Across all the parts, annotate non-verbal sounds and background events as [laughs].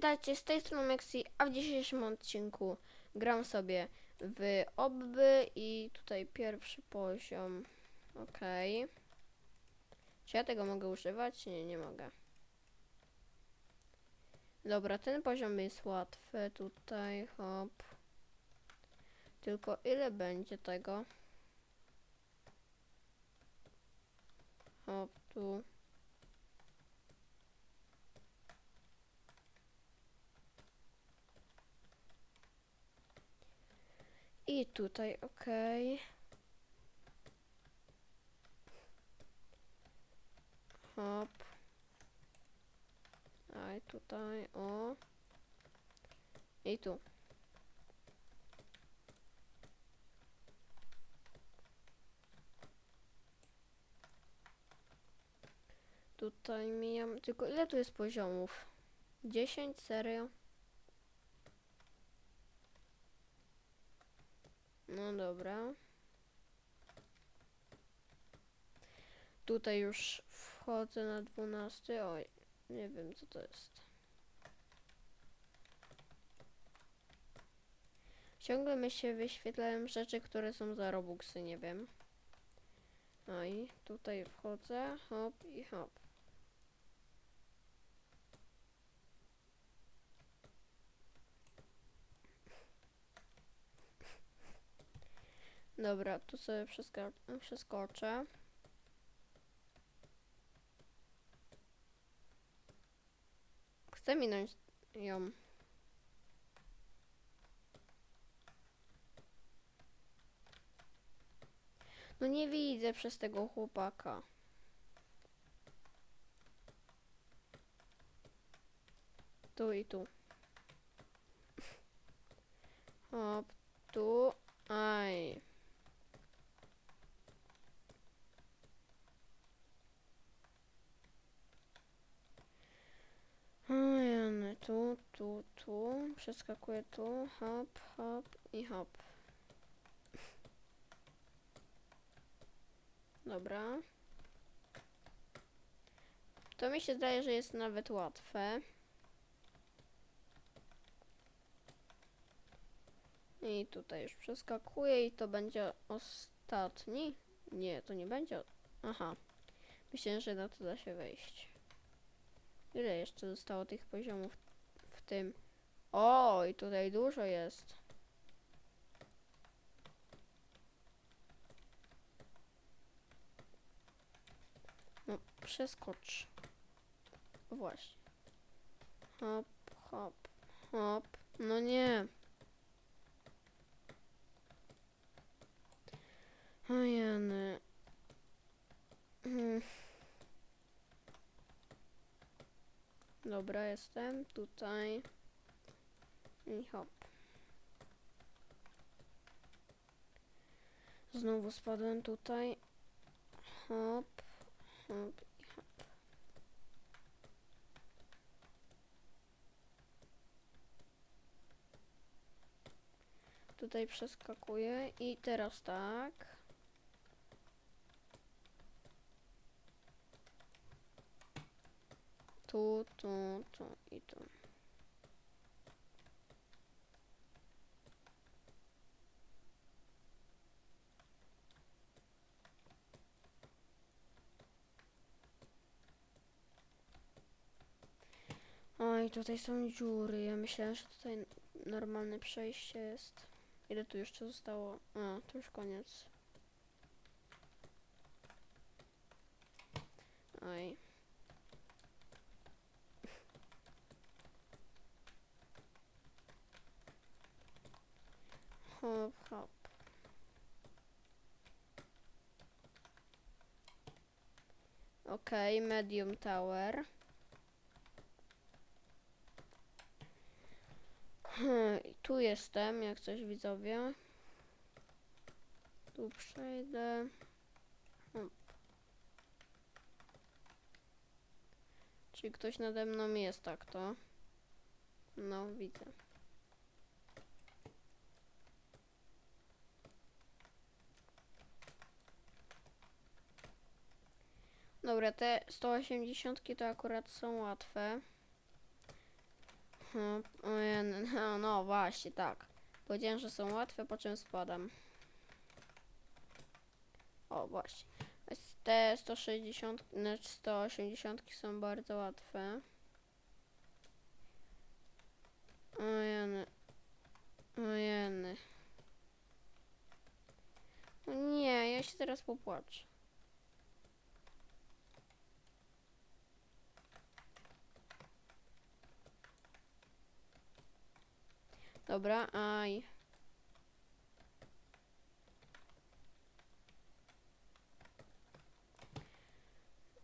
witajcie, z tej strony Mexi, a w dzisiejszym odcinku gram sobie w obby i tutaj pierwszy poziom. Okej. Czy ja tego mogę używać? Nie, nie mogę. Dobra, ten poziom jest łatwy tutaj, hop. Tylko ile będzie tego? Hop, tu. I tutaj, okej. Hop. A i tutaj, o. I tu. Tutaj mijam. Tylko ile tu jest poziomów? 10? Serio? No dobra. Tutaj już wchodzę na 12. Oj, nie wiem co to jest. Ciągle mi się wyświetlają rzeczy, które są za Robuxy, nie wiem. No i tutaj wchodzę, hop i hop. Dobra, tu sobie przesko przeskoczę. Chcę minąć ją. No nie widzę przez tego chłopaka. Tu i tu. Hop, tu. Aj. Ojeny, tu, tu, tu. Przeskakuję tu. Hop, hop i hop. Dobra. To mi się zdaje, że jest nawet łatwe. I tutaj już przeskakuję i to będzie ostatni. Nie, to nie będzie. Aha. Myślę, że na to da się wejść. Ile jeszcze zostało tych poziomów tym? O, i tutaj dużo jest. No, przeskocz. Właśnie. Hop, hop, hop. No nie. Ojeny. Hmm. Dobra, jestem tutaj. I hop. Znowu spadłem tutaj. Hop, hop i hop. Tutaj przeskakuję i teraz tak. Tu, tu, tu i tu. Oj, tutaj są dziury. Ja myślałem, że tutaj normalne przejście jest. Ile tu jeszcze zostało? A, to już koniec. Oj. Hop, hop. Okej, medium tower. Hmm, tu jestem, jak coś widzowie. Tu przejdę. Hop. Czyli ktoś nade mną jest, tak to? No, widzę. Dobra, te 180 to akurat są łatwe. Ojej, [laughs] No, no właśnie, tak. Powiedziałem, że są łatwe, po czym spadam. O, właśnie. Te 160, znaczy 180 są bardzo łatwe. Ojeny. Ojeny. O nie, ja się teraz popłaczę. Dobra, aj.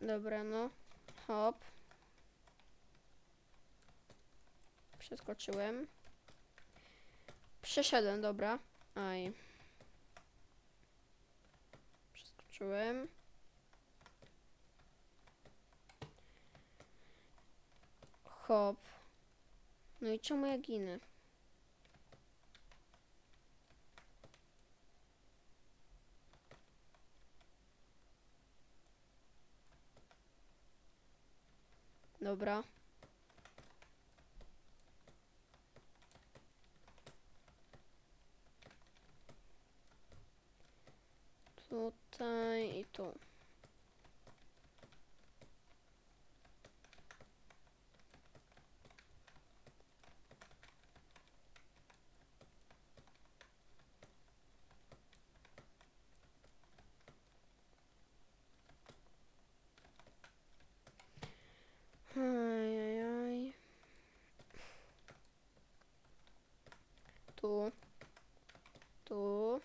Dobra, no. Hop. Przeskoczyłem. Przeszedłem, dobra. Aj. Przeskoczyłem. Hop. No i czemu ja ginę? Dobra. Tutaj i tu. Tu. Tu.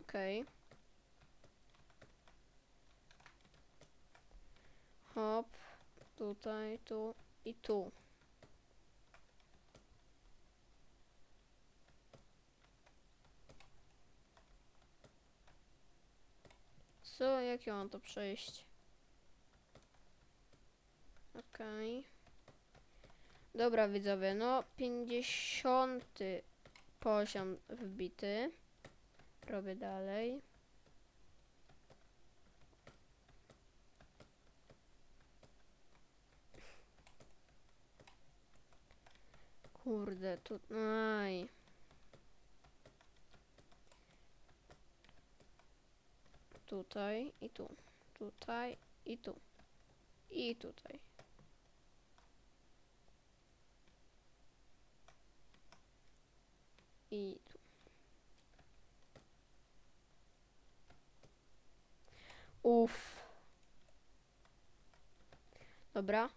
Okej. Hop. Tutaj, tu i tu. Co? Jak ja mam to przejść? Okej. Dobra widzowie, no 50 poziom wbity. Robię dalej. Kurde, tu... Aj. Tutaj i tu. Tutaj i tu. I tutaj. I tu. Uff. Dobra.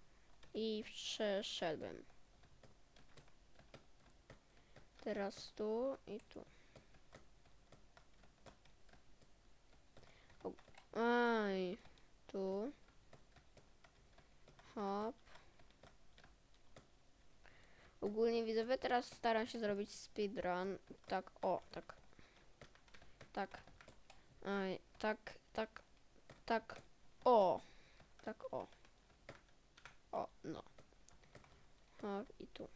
I przeszedłem. Teraz tu i tu. Aj. Tu. Hop. Ogólnie widzowie teraz staram się zrobić speedrun. Tak, o, tak. Tak. Tak, tak, tak. O. Tak, o. O, no. Hop i tu.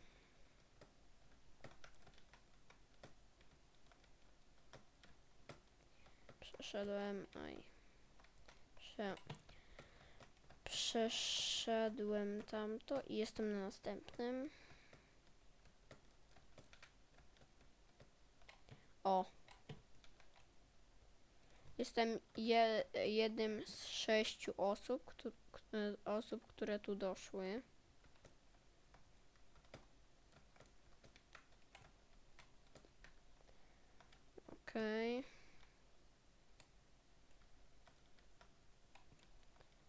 Przeszedłem, aj. Prze... Przeszedłem tamto i jestem na następnym. O. Jestem je, jednym z sześciu osób, któ, k- e, osób, które tu doszły. Okej.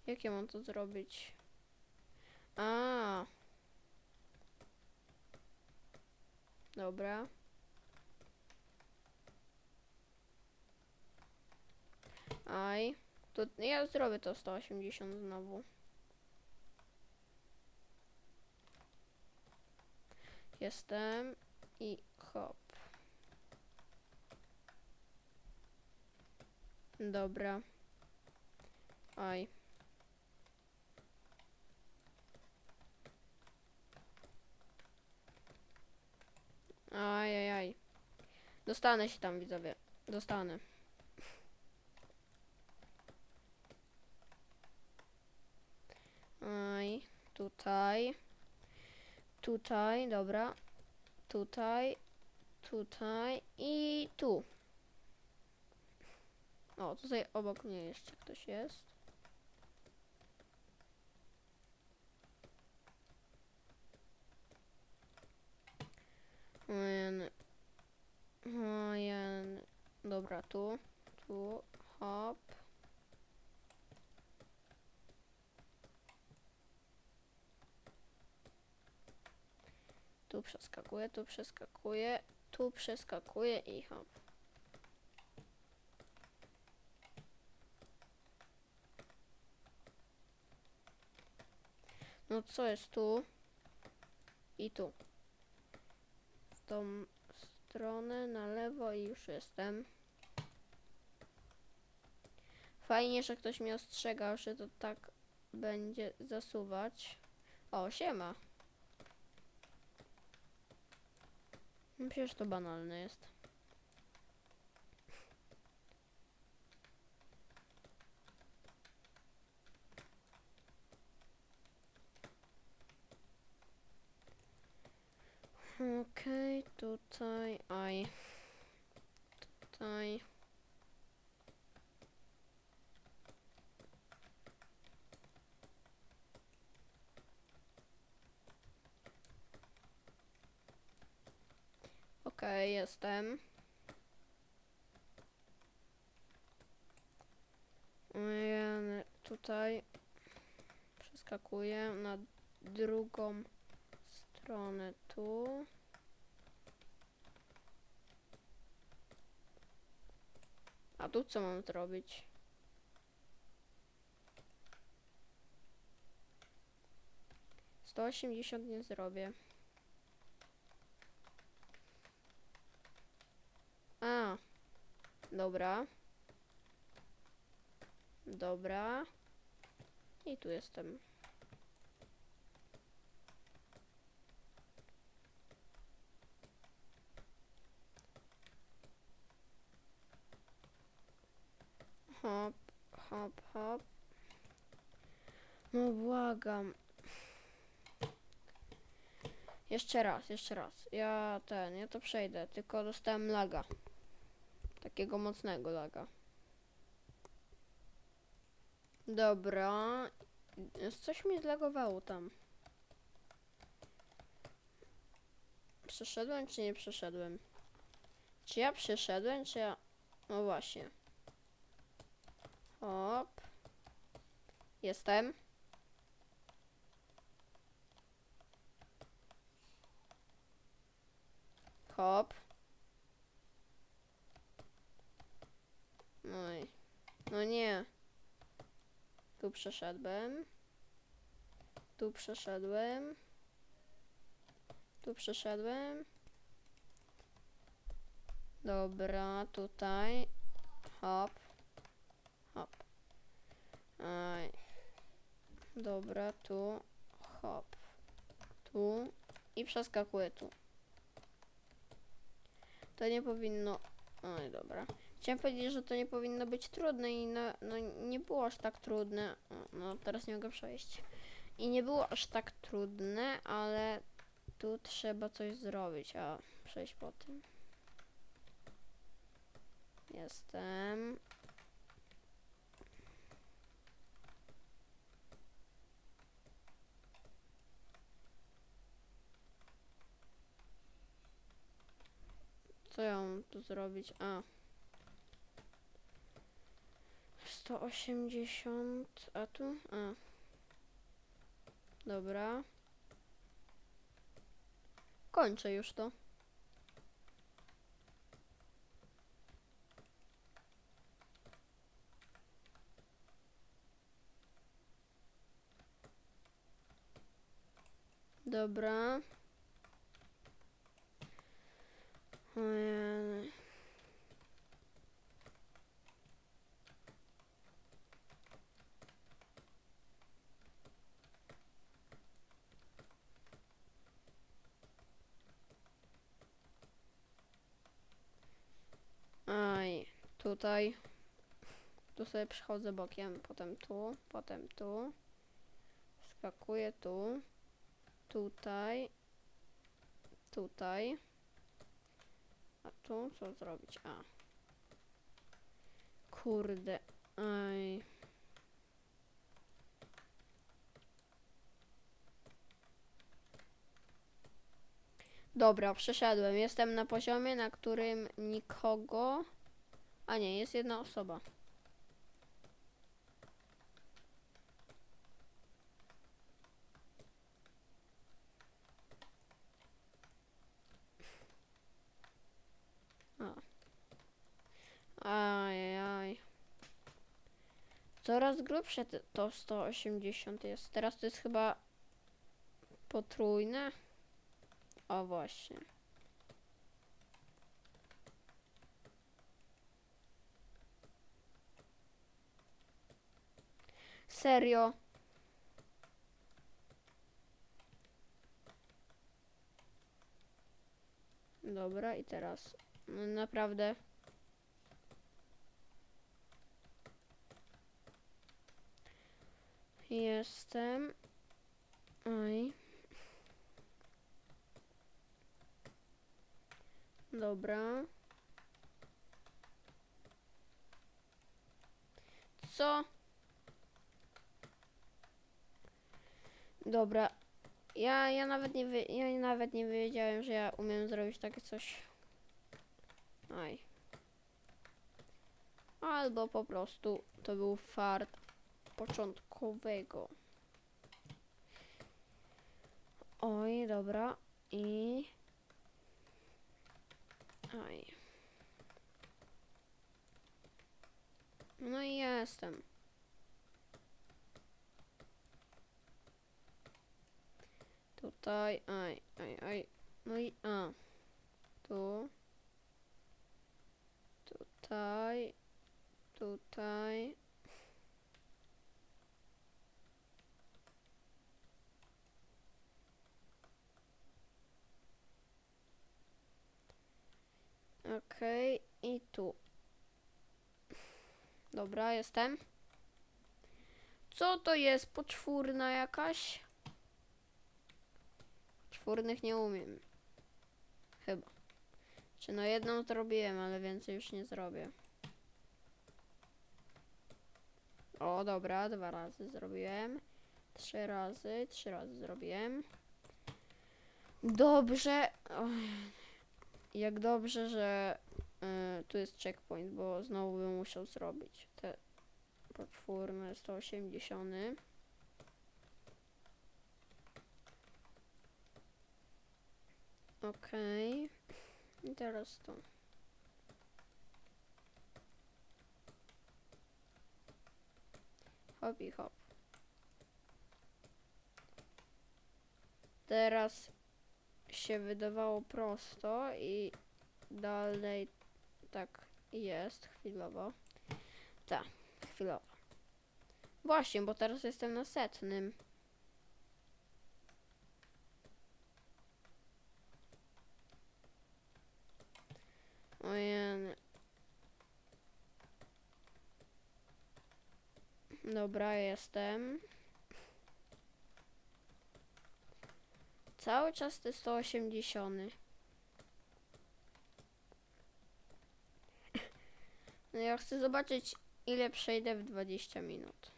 Jak ja mam to zrobić? A. Dobra. Aj. To ja zrobię to 180 znowu. Jestem i hop. Dobra. Aj. Ajajaj. Dostanę się tam, widzowie. Dostanę. Aj, tu tutaj, tutaj, dobra, tutaj, tutaj i tu. O, tutaj obok mnie jeszcze ktoś jest. Ojej. Ojej. Dobra, tu, tu, hop. Tu przeskakuję, tu przeskakuję, tu przeskakuję i hop. No co jest tu? I tu. W tą stronę na lewo i już jestem. Fajnie, że ktoś mnie ostrzegał, że to tak będzie zasuwać. O, siema. Przecież to banalne jest. Okej, tutaj, aj. Tutaj. Okej, jestem. Ojej, Tutaj przeskakuję na drugą stronę tu. A tu co mam zrobić? Sto osiemdziesiąt nie zrobię. A, dobra. Dobra. I tu jestem. Hop, hop, hop. No błagam. Jeszcze raz, jeszcze raz. Ja ten, ja to przejdę, tylko dostałem laga. Takiego mocnego laga. Dobra. Coś mi zlagowało tam. Przeszedłem czy nie przeszedłem? Czy ja przeszedłem, czy ja... No właśnie. Hop. Jestem. Hop. No. No nie. Tu przeszedłem. Tu przeszedłem. Tu przeszedłem. Dobra, tutaj. Hop. Hop. Aj. Dobra, tu. Hop. Tu. I przeskakuję tu. To nie powinno... Oj, dobra. Chciałem powiedzieć, że to nie powinno być trudne i no, no nie było aż tak trudne. O, No teraz nie mogę przejść. I nie było aż tak trudne, ale tu trzeba coś zrobić, a przejść po tym. Jestem. Co ja mam tu zrobić? A. 180, a tu? A. Dobra. Kończę już to. Dobra. Aj, tutaj. Tu sobie przechodzę bokiem, potem tu, potem tu. Skakuję tu. Tutaj. Tutaj. A tu co zrobić? A. Kurde. Aj. Dobra, przeszedłem. Jestem na poziomie, na którym nikogo. A nie, jest jedna osoba. A. Ajaj. Coraz grubsze to 180 jest. Teraz to jest chyba potrójne. O właśnie. Serio. Dobra, i teraz no, naprawdę. Jestem. Oj. Dobra. Co? Dobra. Ja, ja nawet nie wy, ja nawet nie wiedziałem, że ja umiem zrobić takie coś. Aj. Albo po prostu to był fart początkowego. Oj, dobra. I Aj. No i jestem. Tutaj, aj, aj, aj. No i a. Tu. Tutaj. Tutaj. Okej, i tu. Dobra, jestem. Co to jest? Poczwórna jakaś? Czwórnych nie umiem. Chyba. Czy no jedną zrobiłem, ale więcej już nie zrobię. O, dobra, dwa razy zrobiłem. Trzy razy, trzy razy zrobiłem. Dobrze. Oj, jak dobrze, że y, tu jest checkpoint, bo znowu bym musiał zrobić te poczwórne 180. Okej. I teraz to. Hop hop. Teraz się wydawało prosto i dalej tak jest chwilowo. Tak, chwilowo. Właśnie, bo teraz jestem na setnym. Ojej. Dobra, jestem. Cały czas te 180. No ja chcę zobaczyć, ile przejdę w 20 minut.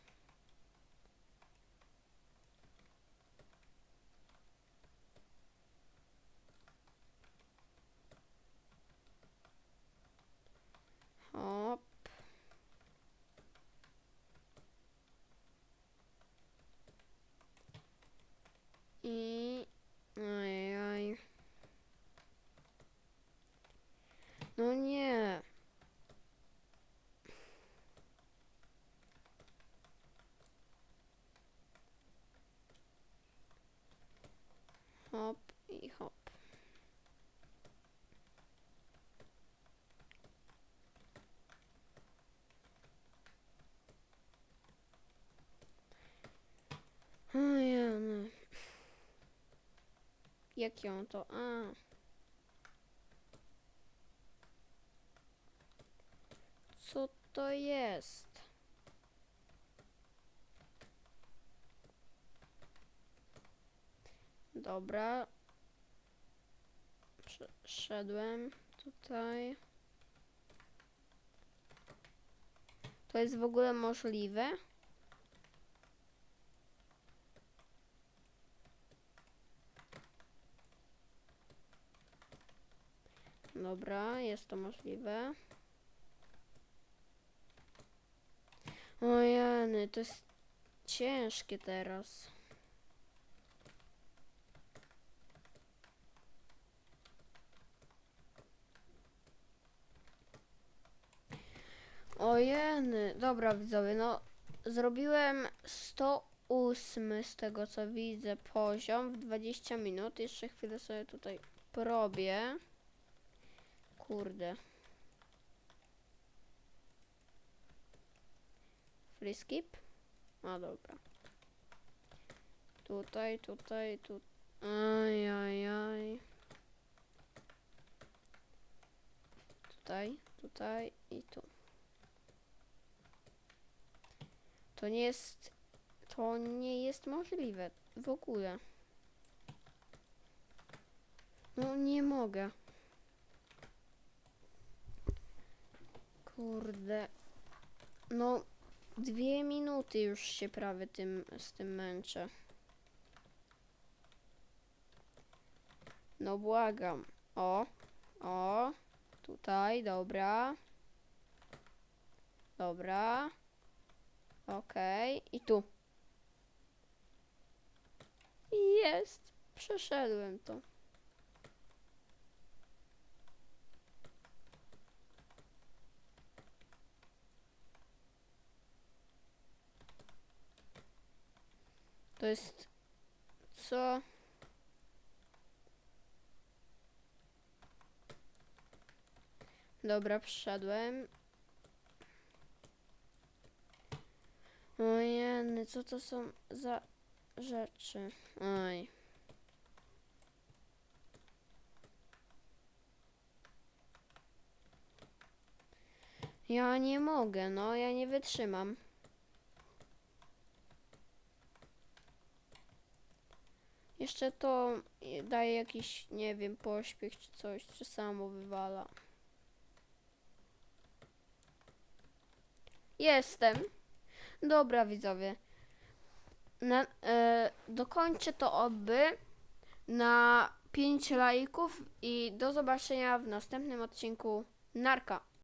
Hop. I... Ajaj. No nie. Hop i hop. Ojej. Jak ją to? A. Co to jest? Dobra. Przeszedłem tutaj. To jest w ogóle możliwe? Dobra, jest to możliwe. O jany, to jest ciężkie teraz. Ojeny, dobra widzowie, no zrobiłem 108 z tego co widzę poziom w 20 minut. Jeszcze chwilę sobie tutaj porobię. Kurde. Free skip? A dobra. Tutaj, tutaj, tu. Aj, aj, aj. Tutaj, tutaj i tu. To nie jest. To nie jest możliwe w ogóle. No nie mogę. Kurde. No dwie minuty już się prawie tym z tym męczę. No błagam. O, o, tutaj, dobra. Dobra. Okej, i tu. Jest. Przeszedłem to. To jest co? Dobra, przyszedłem. Ojeny, co to są za rzeczy? Oj. Ja nie mogę, no, ja nie wytrzymam. Jeszcze to daje jakiś, nie wiem, pośpiech czy coś, czy samo wywala. Jestem. Dobra, widzowie. Na, e, dokończę to oby na 5 lajków i do zobaczenia w następnym odcinku. Narka.